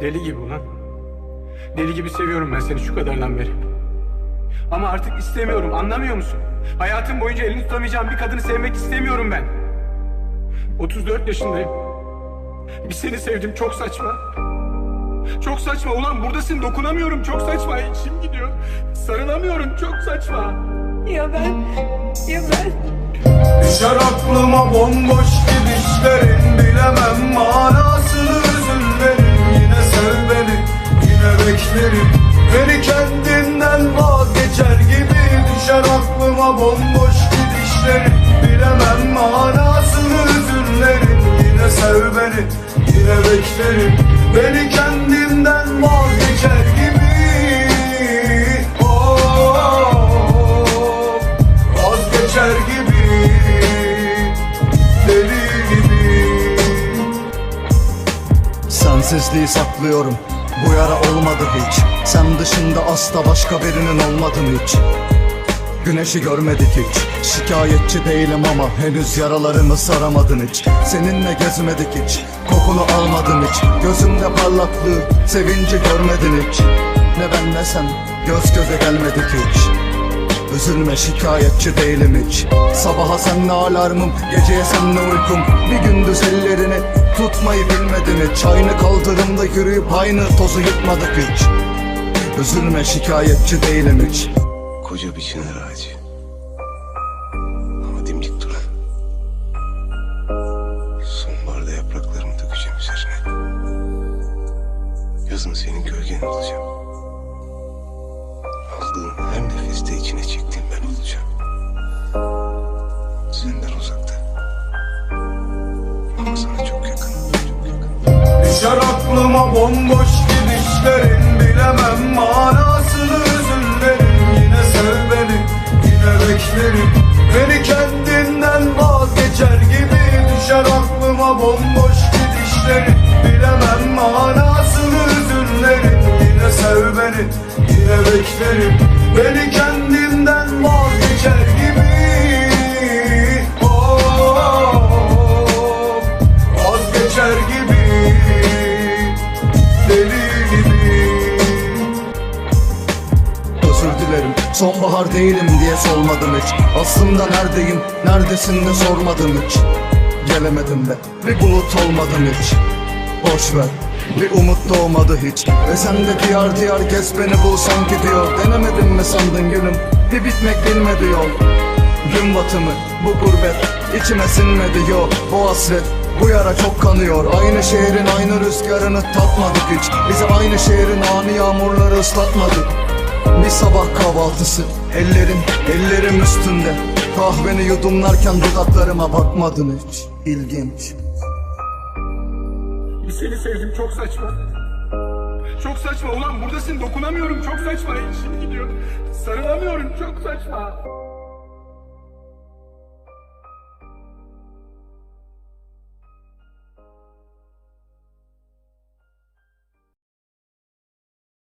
Deli gibi ulan. Deli gibi seviyorum ben seni şu kadardan beri. Ama artık istemiyorum anlamıyor musun? Hayatım boyunca elini tutamayacağım bir kadını sevmek istemiyorum ben. 34 yaşındayım. Bir seni sevdim çok saçma. Çok saçma ulan buradasın dokunamıyorum çok saçma içim gidiyor. Sarılamıyorum çok saçma. Ya ben, ya ben. Düşer aklıma bomboş gidişlerin Beni kendinden vazgeçer gibi Düşer aklıma bomboş gidişlerin Bilemem manasını üzüllerin Yine sev beni, yine beklerim. Beni kendinden vazgeçer gibi. Oh, vazgeçer gibi. Deli gibi. Sensizliği saklıyorum Bu yara olmadı hiç. Sen dışında asla başka birinin olmadın hiç. Güneşi görmedik hiç. Şikayetçi değilim ama henüz yaralarımı saramadın hiç. Seninle gezmedik hiç. Kokunu almadın hiç. Gözümde parlaklığı Sevinci görmedin hiç. Ne ben ne sen Göz göze gelmedik hiç. Üzülme şikayetçi değilim hiç. Sabaha senle alarmım Geceye senle uykum? Bir gündüz ellerini tutmayı bilmedin hiç Aynı kaldırımda yürüyüp aynı tozu yutmadık hiç Üzülme şikayetçi değilim hiç Koca bir çınar ağacı. Ama dimdik duran. Sonbaharda yapraklarımı dökeceğim üzerine. Yazın senin gölgen olacağım. Aldığın her nefeste içine çektiğim ben olacağım. Düşer aklıma bomboş gidişlerin Bilemem manasını üzüllerin Yine sev beni, yine beklerim Beni kendinden vazgeçer gibi Düşer aklıma bomboş gidişlerin Bilemem manasını üzüllerin Yine sev beni, yine beklerim Beni kendinden vazgeçer gibi Oh, vazgeçer gibi sonbahar değilim diye sormadım hiç. Aslında neredeyim neredesin de sormadım hiç. Gelemedim de bir bulut olmadım hiç. Boş ver bir umut doğmadı hiç. Ve sen de diyar diyar gez beni bul sanki diyor. Denemedin mi sandın gülüm? Bir bitmek bilmedi yol. Gün batımı bu gurbet içime sinmedi yo Bu hasret bu yara çok kanıyor. Aynı şehrin aynı rüzgarını tatmadık hiç. Bizi aynı şehrin ani yağmurları ıslatmadı bir sabah kahvaltısı Ellerim, ellerim üstünde Kahveni yudumlarken dudaklarıma bakmadın hiç İlginç seni sevdim çok saçma. Çok saçma ulan buradasın dokunamıyorum çok saçma içim gidiyor. Sarılamıyorum çok saçma.